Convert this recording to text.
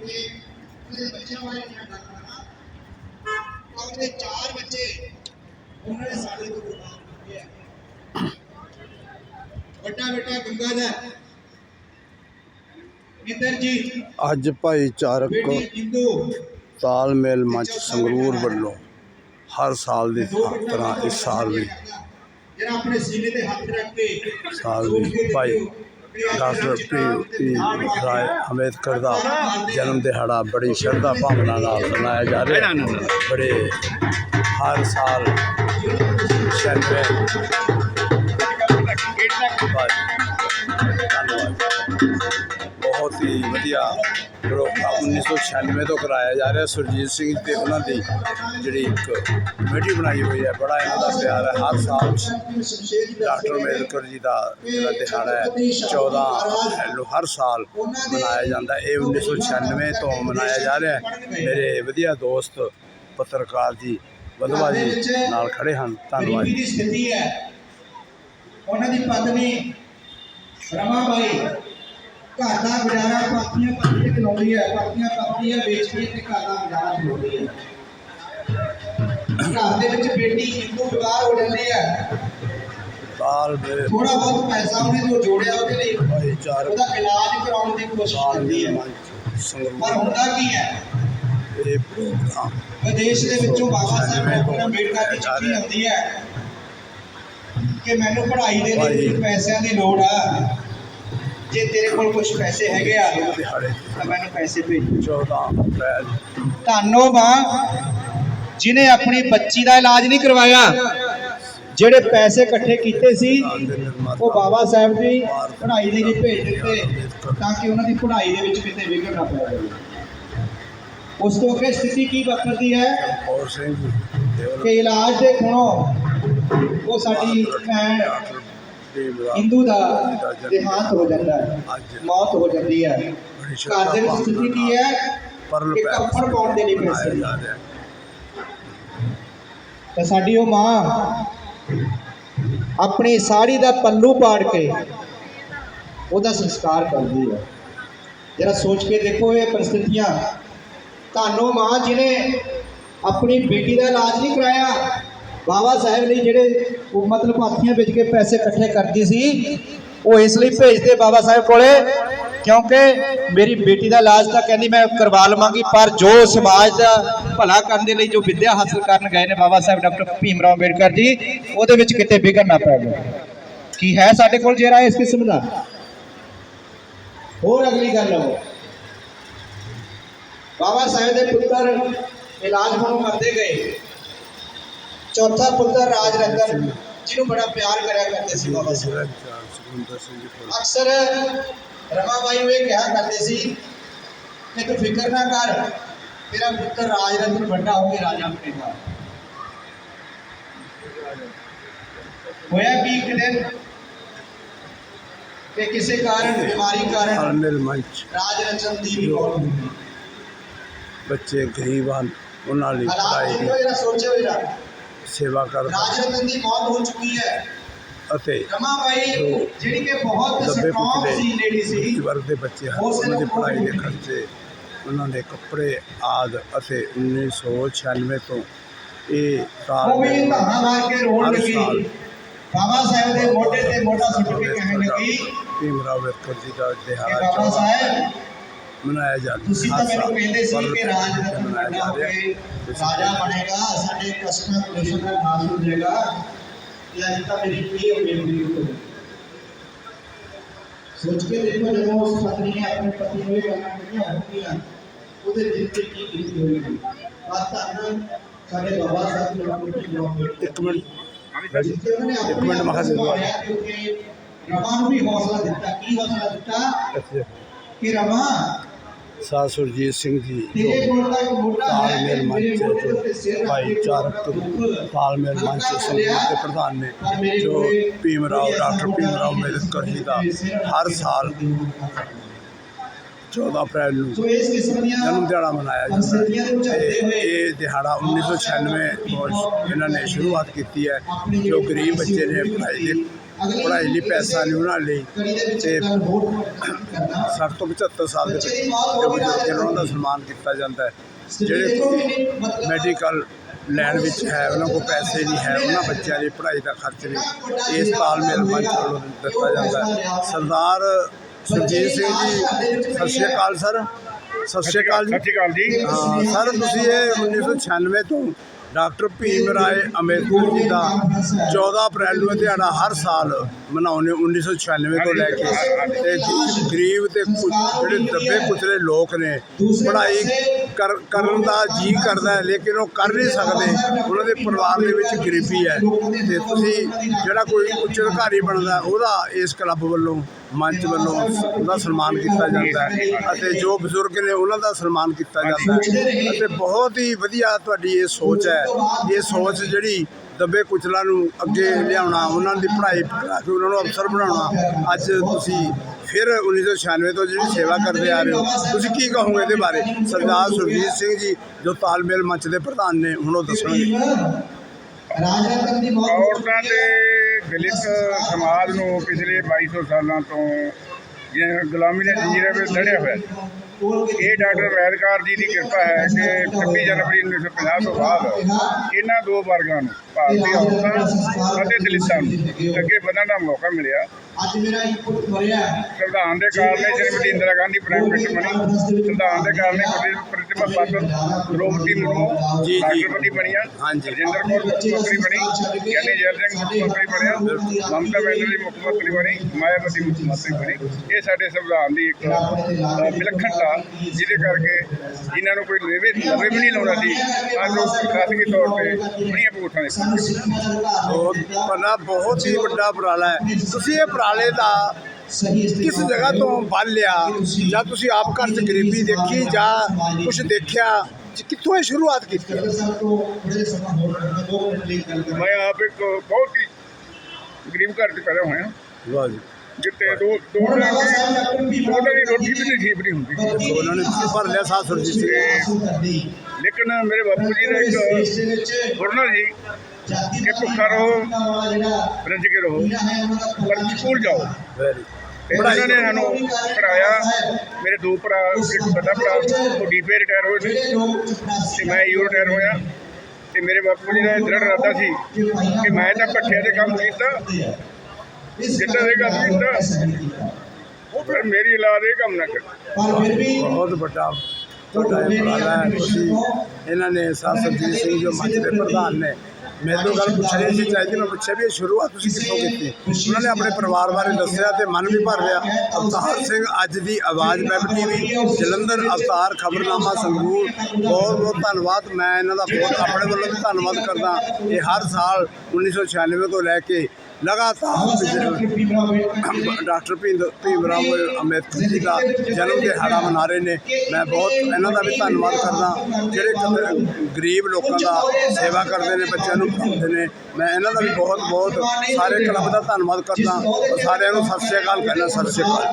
ਉਹਦੇ ਬੱਚਿਆਂ ਬਾਰੇ ਮੈਂ ਗੱਲ ਕਰਾਂ ਤਾਂ ਉਹਦੇ ਚਾਰ ਬੱਚੇ ਉਹਨਾਂ ਨੇ ਸਾਡੇ ਤੋਂ ਕੁਰਬਾਨ ਕੀਤੇ ਆ ਵੱਡਾ ਬੇਟਾ ਗੰਗਾਧਰ ਇੰਦਰ ਜੀ ਅੱਜ ਭਾਈਚਾਰਕ ਬੇਟੀ ਇੰਦੂ ਤਾਲਮੇਲ ਮੰਚ ਸੰਗਰੂਰ ਵੱਲੋਂ ਹਰ ਸਾਲ ਦੀ ਤਰ੍ਹਾਂ ਇਸ ਸਾਲ ਵੀ ਜਿਹੜਾ ਆਪਣੇ ਸੀਨੇ ਤੇ ਹੱਥ ਰੱਖ ਕੇ ਸਾਲ ਵੀ ਭਾਈ ਡਾਕਟਰ ਪੀ ਪੀ ਰਾਏ ਅੰਬੇਦਕਰ ਦਾ ਜਨਮ ਦਿਹਾੜਾ ਬੜੀ ਸ਼ਰਧਾ ਭਾਵਨਾ ਨਾਲ ਮਨਾਇਆ ਜਾ ਰਿਹਾ ਹੈ। ਬੜੇ ਹਰ ਸਾਲ ਸ਼ਨਵੇ ਬਹੁਤ ਹੀ ਵਧੀਆ ਪ੍ਰੋਗਰਾਮ 1996 ਤੋਂ ਕਰਾਇਆ ਜਾ ਰਿਹਾ ਸੁਰਜੀਤ ਸਿੰਘ ਤੇ ਉਹਨਾਂ ਦੀ ਜਿਹੜੀ ਇੱਕ ਕਮੇਟੀ ਬਣਾਈ ਹੋਈ ਹੈ, ਬੜਾ ਇਹਨਾਂ ਦਾ ਪਿਆਰ ਹੈ। ਹਰ ਸਾਲ ਡਾਕਟਰ ਅੰਬੇਦਕਰ ਜੀ ਦਾ ਜਿਹੜਾ ਦਿਹਾੜਾ ਹੈ 14 ਨੂੰ ਹਰ ਸਾਲ ਮਨਾਇਆ ਜਾਂਦਾ ਹੈ। ਇਹ 1996 ਤੋਂ ਮਨਾਇਆ ਜਾ ਰਿਹਾ ਹੈ। ਮੇਰੇ ਵਧੀਆ ਦੋਸਤ ਪੱਤਰਕਾਰ ਜੀ ਵਧਵਾ ਜੀ ਨਾਲ ਖੜੇ ਹਨ। ਧੰਨਵਾਦ ਗਰੀਬੀ ਦੀ ਸਥਿਤੀ ਹੈ। ਉਹਨਾਂ ਦੀ ਪਤਨੀ ਰਮਾ ਘਰ ਦਾ ਗੁਜ਼ਾਰਾ ਪਾਪੀਆਂ ਪਾਪੀ ਤੇ ਚਲਾਉਂਦੀ ਹੈ ਪਾਪੀਆਂ ਪਾਪੀਆਂ ਵੇਚ ਕੇ ਤੇ ਘਰ ਦਾ ਗੁਜ਼ਾਰਾ ਚਲਾਉਂਦੀ ਹੈ। ਘਰ ਦੇ ਵਿੱਚ ਬੇਟੀ ਇੰਦੂ ਬਿਮਾਰ ਹੋ ਜਾਂਦੀ ਹੈ। ਸਾਲ ਮੇਰੇ ਥੋੜਾ ਬਹੁਤ ਪੈਸਾ ਉਹਨੇ ਜੋ ਜੋੜਿਆ ਉਹਦੇ ਲਈ। ਭਾਈਚਾਰਕ ਉਹਦਾ ਇਲਾਜ ਕਰਾਉਣ ਦੀ ਕੋਸ਼ਿਸ਼ ਕਰਦੀ ਹੈ। ਪਰ ਹੁੰਦਾ ਕੀ ਹੈ? ਇਹ ਪ੍ਰੋਗਰਾਮ। ਵਿਦੇਸ਼ ਦੇ ਵਿੱਚੋਂ ਬਾਬਾ ਸਾਹਿਬ ਅੰਬੇਡਕਰ ਦੀ ਚਿੱਠੀ ਆਉਂਦੀ ਹੈ ਕਿ ਮੈਨੂੰ ਪੜ੍ਹਾਈ ਦੇ ਲਈ ਪੈਸਿਆਂ ਦੀ ਲੋੜ ਆ। ਜੇ ਤੇਰੇ ਕੋਲ ਕੁਝ ਪੈਸੇ ਹੈਗੇ ਆ ਤਾਂ ਮੈਨੂੰ ਪੈਸੇ ਭੇਜ 14 ਅਪ੍ਰੈਲ। ਧੰਨੋ ਮਾਂ ਜਿਨੇ ਆਪਣੀ ਬੱਚੀ ਦਾ ਇਲਾਜ ਨਹੀਂ ਕਰਵਾਇਆ ਜਿਹੜੇ ਪੈਸੇ ਇਕੱਠੇ ਕੀਤੇ ਸੀ ਉਹ ਬਾਬਾ ਸਾਹਿਬ ਦੀ ਪੜ੍ਹਾਈ ਦੇ ਲਈ ਭੇਜ ਦਿੱਤੇ ਤਾਂ ਕਿ ਉਹਨਾਂ ਦੀ ਪੜ੍ਹਾਈ ਦੇ ਵਿੱਚ ਕਿਤੇ ਵਿਘਨ ਨਾ ਪੈ ਜਾਵੇ ਉਸ ਤੋਂ ਅੱਗੇ ਸਥਿਤੀ ਕੀ ਵਾਪਰਦੀ ਹੈ? ਕਿ ਇਲਾਜ ਦੇ ਖਣੋ ਉਹ ਸਾਡੀ ਭੈਣ ਹਿੰਦੂ ਦਾ ਦੇਹਾਂਤ ਹੋ ਜਾਂਦਾ ਹੈ। ਮੌਤ ਹੋ ਜਾਂਦੀ ਹੈ। ਘਰ ਦੇ ਵਿੱਚ ਸਥਿਤੀ ਕੀ ਹੈ? ਕਿ ਕੱਪੜ ਪਾਉਣ ਦੇ ਲਈ ਪੈਸੇ ਨਹੀਂ। ਤਾਂ ਸਾਡੀ ਉਹ ਮਾਂ ਆਪਣੀ ਸਾੜੀ ਦਾ ਪੱਲੂ ਪਾੜ ਕੇ ਉਹਦਾ ਸੰਸਕਾਰ ਕਰਦੀ ਹੈ। ਜਰਾ ਸੋਚ ਕੇ ਦੇਖੋ ਇਹ ਪਰਿਸਥਿਤੀਆਂ। ਤੁਹਾਨੂੰ ਮਾਂ ਜਿਹਨੇ ਆਪਣੀ ਬੇਟੀ ਦਾ ਇਲਾਜ ਨਹੀਂ ਕਰਾਇਆ ਬਾਬਾ ਸਾਹਿਬ ਲਈ ਜਿਹੜੇ ਉਹ ਮਤਲਬ ਹਾਥੀਆਂ ਵਿੱਚ ਕੇ ਪੈਸੇ ਇਕੱਠੇ ਕਰਦੀ ਸੀ, ਉਹ ਇਸ ਲਈ ਭੇਜਦੇ ਬਾਬਾ ਸਾਹਿਬ ਕੋਲੇ, ਕਿਉਂਕਿ ਮੇਰੀ ਬੇਟੀ ਦਾ ਇਲਾਜ ਤਾਂ ਕਹਿੰਦੀ ਮੈਂ ਕਰਵਾ ਲਵਾਂਗੀ, ਪਰ ਜੋ ਸਮਾਜ ਦਾ ਭਲਾ ਕਰਨ ਦੇ ਲਈ ਜੋ ਵਿੱਦਿਆ ਹਾਸਲ ਕਰਨ ਗਏ ਨੇ ਬਾਬਾ ਸਾਹਿਬ, ਡਾਕਟਰ ਭੀਮ ਰਾਓ ਅੰਬੇਡਕਰ ਜੀ, ਉਹਦੇ ਵਿੱਚ ਕਿਤੇ ਵਿਘਨ ਨਾ ਪੈ ਜਾਵੇ। ਕੀ ਹੈ ਸਾਡੇ ਕੋਲ ਜਿਹੜਾ ਇਸ ਕਿਸਮ ਦਾ? ਹੋਰ ਅਗਲੀ ਗੱਲ ਲਓ। ਬਾਬਾ ਸਾਹਿਬ ਦੇ ਪੁੱਤਰ ਇਲਾਜ ਹੁਣ ਕਰਦੇ ਗਏ। ਚੌਥਾ ਪੁੱਤਰ ਰਾਜ ਰਤਨ ਜਿਹਨੂੰ ਬੜਾ ਪਿਆਰ ਕਰਿਆ ਕਰਦੇ ਸੀ ਬਾਬਾ ਸਾਹਿਬ ਜਿਹੜਾ ਵਿਚਾਰ ਸੁਖਵਿੰਦਰ ਸਿੰਘ ਜੀ ਕੋਲ ਅਕਸਰ ਰਮਾਬਾਈ ਨੂੰ ਇਹ ਕਿਹਾ ਕਰਦੇ ਸੀ ਕਿ ਤੂੰ ਫਿਕਰ ਨਾ ਕਰ ਤੇਰਾ ਪੁੱਤਰ ਰਾਜ ਰਤਨ ਵੱਡਾ ਹੋ ਕੇ ਰਾਜਾ ਬਣੇਗਾ ਹੋਇਆ ਕੀ ਇੱਕ ਦਿਨ ਕਿ ਕਿਸੇ ਕਾਰਨ ਬਿਮਾਰੀ ਕਾਰਨ ਤਾਲਮੇਲ ਮੰਚ ਰਾਜ ਰਤਨ ਦੀ ਵੀ ਮੌਤ ਹੋ ਗਈ ਬੱਚੇ ਗਰੀਬ ਹਨ ਉਹਨਾਂ ਲਈ ਹਾਲਾਤ ਪੜ੍ਹਾਈ ਦੇਖੋ ਦੀ ਜਰਾ ਸੋਚੋ ਜਰਾ ਸੇਵਾ ਕਰਦਾ ਰਾਜ ਰਤਨ ਦੀ ਮੌਤ ਹੋ ਚੁੱਕੀ ਹੈ। ਅਤੇ ਰਮਾਬਾਈ ਜਿਹੜੀ ਕਿ ਬਹੁਤ ਸਟਰੋਂਗ ਸੀ ਲੇਡੀ ਸੀ ਵਰਗ ਦੇ ਬੱਚੇ ਹਨ ਉਹਨਾਂ ਦੀ ਪੜ੍ਹਾਈ ਦੇ ਬਹੁਤ ਖਰਚੇ ਉਹਨਾਂ ਦੇ ਕੱਪੜੇ ਆਦ ਅਤੇ 1996 ਤੋਂ ਇਹ ਉਹ ਵੀ ਧਾਹਾਂ ਮਾਰ ਕੇ ਰੋਣ ਲੱਗੀ। ਸਾਲ ਬਾਬਾ ਸਾਹਿਬ ਦੇ ਮੋਢੇ ਤੇ ਮੋਢਾ ਸੁੱਟ ਕੇ ਕਹਿਣ ਲੱਗੀ ਭੀਮਰਾਓ ਅੰਬੇਦਕਰ ਜੀ ਦਾ ਦਿਹਾੜਾ ਬਾਬਾ 14 ਸਾਹਿਬ ਮਨਾਇਆ ਜਾਂਦਾ ਤੁਸੀਂ ਤਾਂ ਮੈਨੂੰ ਕਹਿੰਦੇ ਸੀ ਕਿ ਰਾਜ ਰਤਨ ਵੱਡਾ ਜਾ ਹੋ ਰਿਹਾ। ਹੈ। ਕੇ ਰਾਜਾ ਬਣੇਗਾ ਸਾਡੇ ਕਸਮਾਂ ਕਲੇਸ਼ਾਂ ਦਾ ਨਾਸ਼ ਹੋ ਜਾਏਗਾ ਇਹ ਅੱਜ ਤਾਂ ਮੇਰੀ ਪੀ ਹੋ ਗਈ ਮੇਰੀ ਉੱਤੇ ਸੋਚ ਕੇ ਦੇਖੋ ਜਦੋਂ ਉਸ ਪਤਨੀ ਨੇ ਆਪਣੇ ਪਤੀ ਨੂੰ ਇਹ ਗੱਲਾਂ ਕਹੀਆਂ ਹੋਣਗੀਆਂ ਉਹਦੇ ਦਿਲ ਤੇ ਕੀ ਬੀਤੀ ਹੋਵੇਗੀ ਆ ਧੰਨ ਸਾਡੇ ਬਾਬਾ ਸਾਹਿਬ ਨੂੰ ਆਪਣੀ ਇੱਕ ਮਿੰਟ। ਇੱਕ ਮਿੰਟ ਮਖਾ ਸਿੰਘ ਰਮਾ ਨੂੰ ਵੀ ਹੌਸਲਾ ਦਿੱਤਾ। ਕੀ ਹੌਸਲਾ ਦਿੱਤਾ? ਕਿ ਰਮਾ ਸਾਹ ਸੁਰਜੀਤ ਸਿੰਘ ਜੀ ਹੈ ਤਾਲਮੇਲ ਮੰਚ ਮੇਰੇ ਮੋਢੇ ਦੇ ਉੱਤੇ ਸਿਰ ਜੋ ਰੱਖ ਕੇ ਭਾਈਚਾਰਕ ਦੁੱਖ ਤਾਲਮੇਲ ਮੰਚ ਸੰਗਰੂਰ ਦੇ ਪ੍ਰਧਾਨ ਨੇ ਜੋ ਭੀਮਰਾਓ ਡਾਕਟਰ ਭੀਮਰਾਓ ਅੰਬੇਦਕਰ ਜੀ ਦਾ ਹਰ ਸਾਲ 14 ਅਪ੍ਰੈਲ ਨੂੰ ਜਨਮ ਦਿਹਾੜਾ ਮਨਾਇਆ ਜਾਂਦਾ ਇਹ ਦਿਹਾੜਾ 1996 ਤੋਂ ਇਹਨਾਂ ਨੇ ਸ਼ੁਰੂਆਤ ਕੀਤੀ ਹੈ। ਜੋ ਗਰੀਬ ਬੱਚੇ ਨੇ ਪੜ੍ਹਾਈ ਦੇ ਪੜ੍ਹਾਈ ਲਈ ਪੈਸਾ ਨਹੀਂ ਉਹਨਾਂ ਲਈ ਤੇ 60 ਤੋਂ 75 ਸਾਲ ਦੇ ਬਜ਼ੁਰਗ ਨੇ ਉਹਨਾਂ ਦਾ ਸਨਮਾਨ ਕੀਤਾ ਜਾਂਦਾ ਹੈ। ਜਿਹੜੇ ਮੈਡੀਕਲ ਲੈਣ ਵਿੱਚ ਹੈ ਉਹਨਾਂ ਕੋਲ ਪੈਸੇ ਨਹੀਂ ਹੈ ਉਹਨਾਂ ਬੱਚਿਆਂ ਦੀ ਪੜ੍ਹਾਈ ਦਾ ਖਰਚ ਵੀ ਇਸ ਤਾਲਮੇਲ ਮੰਚ ਵੱਲੋਂ ਦਿੱਤਾ ਜਾਂਦਾ ਹੈ। ਸਰਦਾਰ ਸੁਰਜੀਤ ਸਿੰਘ ਜੀ ਸਤਿ ਸ਼੍ਰੀ ਅਕਾਲ ਸਰ। ਸਤਿ ਸ਼੍ਰੀ ਅਕਾਲ ਜੀ। ਸਤਿ ਸ਼੍ਰੀ ਅਕਾਲ ਜੀ। ਹਾਂ ਸਰ ਤੁਸੀਂ ਇਹ 1996 ਤੋਂ ਡਾਕਟਰ ਭੀਮ ਰਾਏ ਅੰਬੇਦਕਰ ਜੀ ਦਾ 14 ਅਪ੍ਰੈਲ ਨੂੰ ਇਹ ਦਿਹਾੜਾ ਹਰ ਸਾਲ ਮਨਾਉਂਦੇ 1996 ਤੋਂ ਲੈ ਕੇ। ਤੇ ਗਰੀਬ ਤੇ ਕੁ- ਜਿਹੜੇ ਦੱਬੇ ਕੁਚਲੇ ਲੋਕ ਨੇ ਪੜ੍ਹਾਈ ਕਰ- ਕਰਨ ਦਾ ਜੀ ਕਰਦਾ ਹੈ, ਲੇਕਿਨ ਉਹ ਕਰ ਨਹੀਂ ਸਕਦੇ। ਉਹਨਾਂ ਦੇ ਪਰਿਵਾਰ ਦੇ ਵਿੱਚ ਗਰੀਬੀ ਹੈ। ਤੇ ਤੁਸੀਂ ਜਿਹੜਾ ਕੋਈ ਉੱਚ ਅਧਿਕਾਰੀ ਬਣਦਾ, ਉਹਦਾ ਇਸ ਕਲੱਬ ਵੱਲੋਂ, ਮੰਚ ਵੱਲੋਂ ਉਹਦਾ ਸਨਮਾਨ ਕੀਤਾ ਜਾਂਦਾ ਹੈ। ਅਤੇ ਜੋ ਬਜ਼ੁਰਗ ਨੇ, ਉਹਨਾਂ ਦਾ ਸਨਮਾਨ ਕੀਤਾ ਜਾਂਦਾ ਹੈ। ਅਤੇ ਬਹੁਤ ਹੀ ਵਧੀਆ ਤੁਹਾਡੀ ਇਹ ਸੋਚ ਹੈ। ਇਹ ਸੋਚ ਜਿਹੜੀ ਦੱਬੇ ਕੁਚਲਾਂ ਨੂੰ ਅੱਗੇ ਲਿਆਉਣਾ, ਉਹਨਾਂ ਦੀ ਪੜ੍ਹਾਈ ਕਰਾ ਕੇ ਉਹਨਾਂ ਨੂੰ ਅਫਸਰ ਬਣਾਉਣਾ, ਅੱਜ ਤੁਸੀਂ ਫਿਰ 1996 ਤੋਂ ਜਿਹੜੀ ਸੇਵਾ ਕਰਦੇ ਆ ਰਹੇ ਹੋ, ਤੁਸੀਂ ਕੀ ਕਹੋਗੇ ਇਹਦੇ ਬਾਰੇ? ਸਰਦਾਰ ਸੁਰਜੀਤ ਸਿੰਘ ਜੀ, ਜੋ ਤਾਲਮੇਲ ਮੰਚ ਦੇ ਪ੍ਰਧਾਨ ਨੇ, ਹੁਣ ਉਹ ਦੱਸਣਗੇ। ਔਰਤਾਂ ਦੇ ਦਲਿਤ ਸਮਾਜ ਨੂੰ ਪਿਛਲੇ 2200 ਸਾਲਾਂ ਤੋਂ ਜਿਵੇਂ ਗੁਲਾਮੀ ਦੇ ਜੰਜੀਰਾਂ ਵਿੱਚ ਲੜਿਆ ਹੋਇਆ। ਇਹ ਡਾਕਟਰ ਵੈਦਕਾਰ ਜੀ ਦੀ ਕਿਰਪਾ ਹੈ ਕਿ 26 ਜਨਵਰੀ 1950 ਤੋਂ ਬਾਅਦ ਇਹਨਾਂ ਦੋ ਵਰਗਾਂ ਨੂੰ ਭਾਰਤੀ ਔਰਤਾਂ ਅਤੇ ਦਲਿਤਾਂ ਨੂੰ ਅੱਗੇ ਵਧਣ ਦਾ ਮੌਕਾ ਮਿਲਿਆ। ਅੱਜ ਮੇਰਾ ਇੱਕ ਪੁੱਤ ਮਰਿਆ ਸੰਵਿਧਾਨ ਦੇ ਕਾਰਨ ਸ਼੍ਰੀਮਤੀ ਇੰਦਰਾ ਗਾਂਧੀ ਪ੍ਰਾਈਮ ਮਿਨਿਸਟਰ ਬਣੀ। ਸੰਵਿਧਾਨ ਦੇ ਕਾਰਨ ਪ੍ਰਤਿਮਾ ਪਾਤਰ ਦ੍ਰੋਪਦੀ ਮੁਰਮੂ ਜੀ, ਜੀ। ਰਾਸ਼ਟਰਪਤੀ ਬਣੀਆਂ ਹਾਂਜੀ। ਰਜਿੰਦਰ ਕੌਰ ਮੁੱਖ ਮੰਤਰੀ ਬਣੀ। ਗਿਆਨੀ ਜੈਲ ਸਿੰਘ ਮੁੱਖ ਮੰਤਰੀ ਬਣਿਆ ਮਮਤਾ ਬੈਨਰਜੀ ਮੁੱਖ ਮੰਤਰੀ ਬਣੀ। ਮਾਇਆਵਤੀ ਮੁੱਖ ਮੰਤਰੀ ਬਣੀ। ਇਹ ਸਾਡੇ ਸੰਵਿਧਾਨ ਦੀ ਇੱਕ ਵਿਲੱਖਣਤਾ ਜਿਹਦੇ ਕਰਕੇ ਇਹਨਾਂ ਨੂੰ ਕੋਈ ਨਵੇਂ ਨਵੇਂ ਵੀ ਨਹੀਂ ਲਾਉਣਾ ਸੀ ਅੱਜ ਉਹ ਪ੍ਰਸ਼ਾਸਕੀ ਤੌਰ ਤੇ ਬੜੀਆਂ ਭੂਤਾਂ ਦੇ ਬਹੁਤ ਬੜਾ ਬਹੁਤ ਹੀ ਵੱਡਾ ਉਪਰਾਲਾ ਹੈ। ਤੁਸੀਂ ਇਹ ਉਪਰਾਲੇ ਦਾ ਸਹੀ ਕਿਸ ਜਗ੍ਹਾ ਤੋਂ ਬਲ ਲਿਆ? ਜਾਂ ਤੁਸੀਂ ਆਪ ਘਰ 'ਚ ਗਰੀਬੀ ਦੇਖੀ ਜਾਂ ਕੁਝ ਦੇਖਿਆ? ਜੀ, ਕਿੱਥੋਂ ਇਹ ਸ਼ੁਰੂਆਤ ਕੀਤੀ? ਮੈਂ ਆਪ ਇੱਕ ਬਹੁਤ ਹੀ ਗਰੀਬ ਘਰ 'ਚ ਪੈਦਾ ਹੋਇਆ। ਵਾਹ ਜੀ। ਜਿੱਤੇ ਦੋ ਦੋ ਟਾਈਮ ਦੀ ਰੋਟੀ ਵੀ ਨਹੀਂ ਠੀਕ ਨਹੀਂ ਹੁੰਦੀ। ਉਹਨਾਂ ਨੇ ਤੁਸੀਂ ਭਰ ਲਿਆ ਸਾਹ ਸੁਰਜੀਤ ਸਿੰਘ ਲੇਕਿਨ ਮੇਰੇ ਬਾਪੂ ਜੀ ਦਾ ਇੱਕ ਗੁਰਨਾ ਸੀ। ਕਿ ਭੁੱਖਾ ਰਹੋ ਰੱਜ ਕੇ ਰਹੋ ਪਰ ਸਕੂਲ ਜਾਓ। ਵੈਰੀ ਉਹਨਾਂ ਨੇ ਸਾਨੂੰ ਪੜਾਇਆ ਮੇਰੇ ਦੋ ਭਰਾ ਵੱਡਾ ਭਰਾ ਉਹ ਡੀਪੇ ਰਿਟਾਇਰ ਹੋਏ ਸੀ ਤੇ ਮੈਂ ਯੂ ਰਿਟਾਇਰ ਹੋਇਆ। ਤੇ ਮੇਰੇ ਬਾਪੂ ਜੀ ਦਾ ਇਹ ਦ੍ਰਿੜ ਇਰਾਦਾ ਸੀ ਕਿ ਮੈਂ ਤਾਂ ਭੱਠਿਆਂ ਦੇ ਕੰਮ ਕੀਤਾ। ਜਿੱਦਾਂ ਦੇ ਕੰਮ ਕੀਤਾ ਉਹ ਫਿਰ ਮੇਰੀ ਔਲਾਦ ਇਹ ਕੰਮ ਨਾ ਕਰੇ। ਬਹੁਤ ਵੱਡਾ ਤੁਹਾਡਾ ਇਹ ਉਪਰਾਲਾ ਹੈ। ਤੁਸੀਂ ਇਹਨਾਂ ਨੇ ਸਾਹ ਸੁਰਜੀਤ ਸਿੰਘ ਜੋ ਮੰਚ ਦੇ ਪ੍ਰਧਾਨ ਨੇ ਮੈਨੂੰ ਗੱਲ ਪੁੱਛਣੀ ਸੀ ਚਾਹੀਦੀ ਮੈਂ ਪੁੱਛਿਆ ਵੀ ਇਹ ਸ਼ੁਰੂਆਤ ਤੁਸੀਂ ਕਿੱਥੋਂ ਕੀਤੀ? ਉਹਨਾਂ ਨੇ ਆਪਣੇ ਪਰਿਵਾਰ ਬਾਰੇ ਦੱਸਿਆ ਤੇ ਮਨ ਵੀ ਭਰ ਲਿਆ। ਅਵਤਾਰ ਸਿੰਘ ਅੱਜ ਦੀ ਆਵਾਜ਼ ਵੈਬ ਟੀਵੀ ਜਲੰਧਰ ਅਵਤਾਰ ਖਬਰਨਾਮਾ ਸੰਗਰੂਰ। ਬਹੁਤ ਬਹੁਤ ਧੰਨਵਾਦ। ਮੈਂ ਇਹਨਾਂ ਦਾ ਬਹੁਤ ਆਪਣੇ ਵੱਲੋਂ ਵੀ ਧੰਨਵਾਦ ਕਰਦਾ। ਇਹ ਹਰ ਸਾਲ 1996 ਤੋਂ ਲੈ ਕੇ ਲਗਾਤਾਰ ਡਾਕਟਰ ਭੀਮ ਭੀਮ ਰਾਓ ਅੰਬੇਦਕਰ ਜੀ ਦਾ ਜਨਮ ਦਿਹਾੜਾ ਮਨਾ ਰਹੇ ਨੇ। ਮੈਂ ਬਹੁਤ ਇਹਨਾਂ ਦਾ ਵੀ ਧੰਨਵਾਦ ਕਰਦਾ। ਜਿਹੜੇ ਗਰੀਬ ਲੋਕਾਂ ਦਾ ਸੇਵਾ ਕਰਦੇ ਨੇ, ਬੱਚਿਆਂ ਨੂੰ ਪੜ੍ਹਾਉਂਦੇ ਨੇ, ਮੈਂ ਇਹਨਾਂ ਦਾ ਵੀ ਬਹੁਤ ਬਹੁਤ ਸਾਰੇ ਕਲੱਬ ਦਾ ਧੰਨਵਾਦ ਕਰਦਾ। ਸਾਰਿਆਂ ਨੂੰ ਸਤਿ ਸ਼੍ਰੀ ਅਕਾਲ ਕਹਿੰਦਾ ਸਤਿ ਸ਼੍ਰੀ ਅਕਾਲ।